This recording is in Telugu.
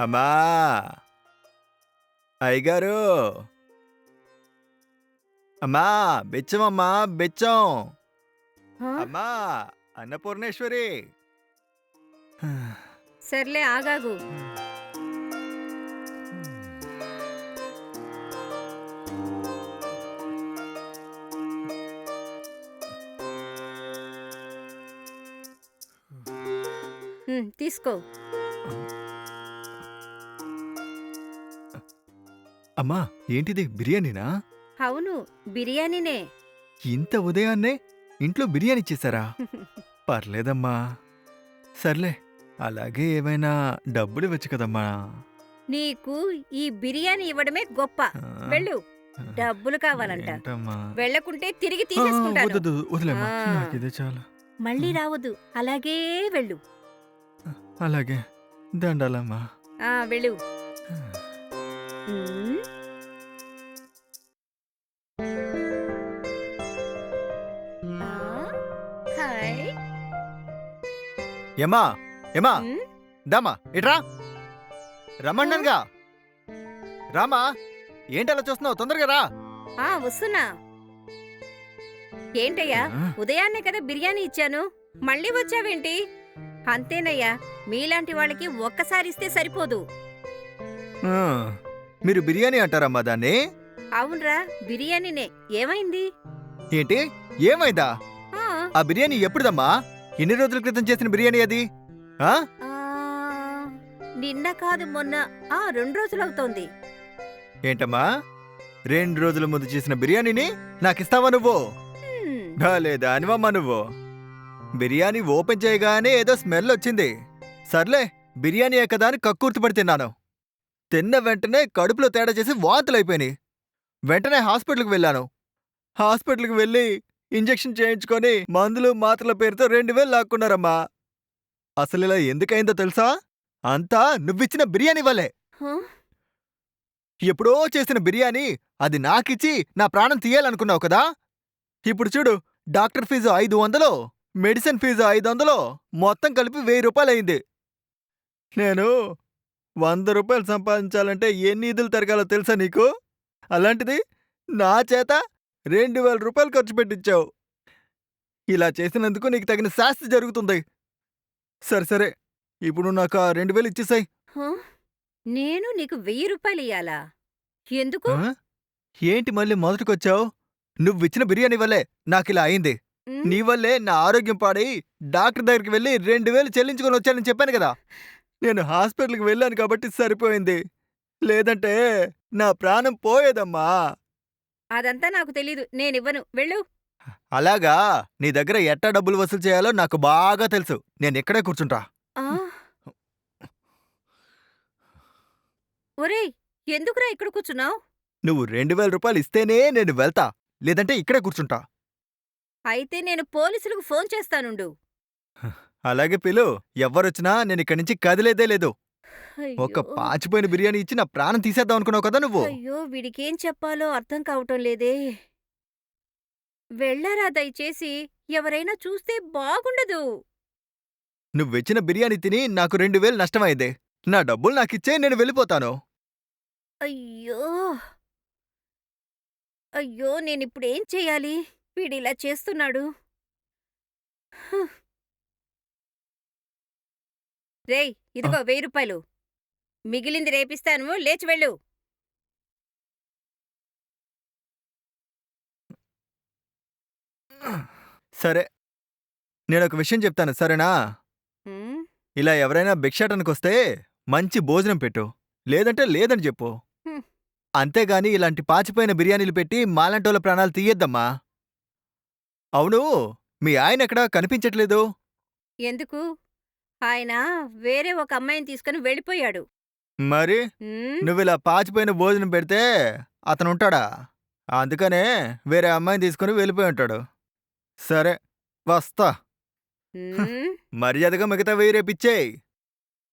అమ్మా! అయ్యగారు! అమ్మా! బెచ్చం అమ్మా! బెచ్చం? అమ్మా! అన్నపూర్ణేశ్వరి! సర్లే ఆగాగు. తీసుకో. అమ్మా ఏంటిది బిర్యానీనా? అవును బిర్యానీనే. ఇంత ఉదయాన్నే ఇంట్లో బిర్యానీ చేశారా? పర్లేదమ్మా. సర్లే అలాగే ఏమైనా డబ్బులు ఇవ్వచ్చు కదమ్మా. నీకు ఈ బిర్యానీ ఇవ్వడమే గొప్ప. వెళ్ళు. డబ్బులు కావాలంట. ఏంటమ్మా? వెళ్ళకుంటే తిరిగి ఆ, తీసేసుకుంటాను. వద్దు, వద్దు, వదిలేమ్మా ఆ. నాకిదే చాలా. మళ్ళీ రావద్దు. అలాగే వెళ్ళు. అలాగే. దండాలమ్మా. ఆ వెళ్ళు. హాయ్ ఏమా ఏమా దామా ఇట్రా. రమ్మన్నానుగా. రామా ఏంటి అలా చూస్తున్నావు? తొందరగా రా. ఆ వస్తున్నా. ఏంటయ్యా ఉదయాన్నే కదా బిర్యానీ ఇచ్చాను. మళ్ళీ వచ్చావేంటి? అంతేనయ్యా మీలాంటి వాళ్ళకి ఒక్కసారి ఇస్తే సరిపోదు మీరు బిర్యానీ అంటారమ్మా దాన్ని. అవునరా బిర్యానీనే. ఏమైంది? ఏంటి? ఏమైందా? ఆ, ఆ బిర్యానీ ఎప్పుడుదమ్మా? ఎన్ని రోజుల క్రితం చేసిన బిర్యానీ అది? ఆ? ఆ, నిన్న కాదు మొన్న. ఆ రెండు రోజులవుతోంది ఏంటమ్మా? రెండు రోజుల ముందు చేసిన బిర్యానీని నాకిస్తావా నువ్వు? హ్మ్, లేదా అనివమ్మా నువ్వు. బిర్యానీ ఓపెన్ చేయగానే ఏదో స్మెల్ వచ్చింది. సర్లే బిర్యానీ కదా అని కక్కుర్తి పడి తిన్నాను. తిన్న వెంటనే కడుపులో తేడా చేసి వాంతులైపోయినాయి వెంటనే హాస్పిటల్కి వెళ్ళాను. హాస్పిటల్కి వెళ్ళి ఇంజెక్షన్ చేయించుకొని మందులు మాత్రల పేరుతో రెండు వేలు లాక్కున్నారమ్మా. అసలు ఇలా ఎందుకైందో తెలుసా? అంతా నువ్విచ్చిన బిర్యానీ వల్లే? ఎప్పుడో చేసిన బిర్యానీ అది నాకిచ్చి నా ప్రాణం తీయాలనుకున్నావు కదా? ఇప్పుడు చూడు డాక్టర్ ఫీజు ఐదు వందలు మెడిసిన్ ఫీజు ఐదు వందలు మొత్తం కలిపి వెయ్యి రూపాయలయింది. నేను వంద రూపాయలు సంపాదించాలంటే ఎన్ని ఇదులు తిరగాలో తెలుసా నీకు? అలాంటిది నా చేత రెండు వేల రూపాయలు ఖర్చు పెట్టించావు ఇలా చేసినందుకు నీకు తగిన శాస్తి జరుగుతుంది. సరే సరే ఇప్పుడు నాకు ఆ రెండు వేలు ఇచ్చేసాయి. హ? నేను నీకు వెయ్యి రూపాయలు ఇయ్యాలా? ఎందుకు? ఏంటి మళ్ళీ మొదటికొచ్చావు? నువ్విచ్చిన బిర్యానీ వల్లే నాకిలా అయింది. నీ వల్లే నా ఆరోగ్యం పాడై డాక్టర్ దగ్గరికి వెళ్ళి రెండు వేలు చెల్లించుకొని వచ్చానని చెప్పాను కదా. నేను హాస్పిటల్కి వెళ్ళాను కాబట్టి సరిపోయింది. లేదంటే నా ప్రాణం పోయేదమ్మా. అదంతా నాకు తెలీదు. నేనివ్వను. వెళ్ళు. అలాగా? నీ దగ్గర ఎట్టా డబ్బులు వసూలు చేయాలో నాకు బాగా తెలుసు. నేను ఇక్కడే కూర్చుంటా. ఆ. ఒరేయ్ ఎందుకురా ఇక్కడ కూర్చున్నావు? నువ్వు రెండు వేల రూపాయలు ఇస్తేనే నేను వెళ్తా. లేదంటే ఇక్కడే కూర్చుంటా. అయితే నేను పోలీసులకు ఫోన్ చేస్తానుండు. అలాగే పిలు ఎవ్వరొచ్చినా నేను ఇక్కడి నుంచి కదిలేదే లేదు. ఒక. పాచిపోయిన బిర్యానీ ఇచ్చి నా ప్రాణం తీసేద్దాం అనుకున్నావు కదా నువ్వు? అయ్యో! వీడికేం చెప్పాలో అర్థం కావటం లేదే. వెళ్ళారా దయచేసి? ఎవరైనా చూస్తే బాగుండదు. నువ్విచ్చిన బిర్యానీ తిని నాకు రెండు వేలు నష్టమైంది నా డబ్బులు నాకిచ్చే నేను వెళ్ళిపోతాను. అయ్యో! అయ్యో! నేనిప్పుడేం చెయ్యాలి వీడిలా చేస్తున్నాడు. రేయ్ ఇదిగో వెయ్యి రూపాయలు. మిగిలింది రేపిస్తాను లేచి వెళ్ళు. సరే నేను ఒక విషయం చెప్తాను సరేనా? ఇలా ఎవరైనా భిక్షాటనకు వస్తే మంచి భోజనం పెట్టు లేదంటే లేదని చెప్పు. హ్మ్. అంతేగాని ఇలాంటి పాచిపోయిన బిర్యానీలు పెట్టి మాలాంటోళ్ళ ప్రాణాలు తీయద్దమ్మా. అవును మీ ఆయన ఎక్కడా కనిపించట్లేదు? ఎందుకు? ఆయన వేరే ఒక అమ్మాయిని తీసుకుని వెళ్ళిపోయాడు. మరి? ఉమ్, నువ్విలా పాచిపోయిన భోజనం పెడితే అతను ఉంటాడా అందుకనే వేరే అమ్మాయిని తీసుకుని వెళ్ళిపోయి ఉంటాడు. సరే వస్తా. ఉమ్, మర్యాదగా మిగతా వెయ్యి రేపిచ్చేయ్.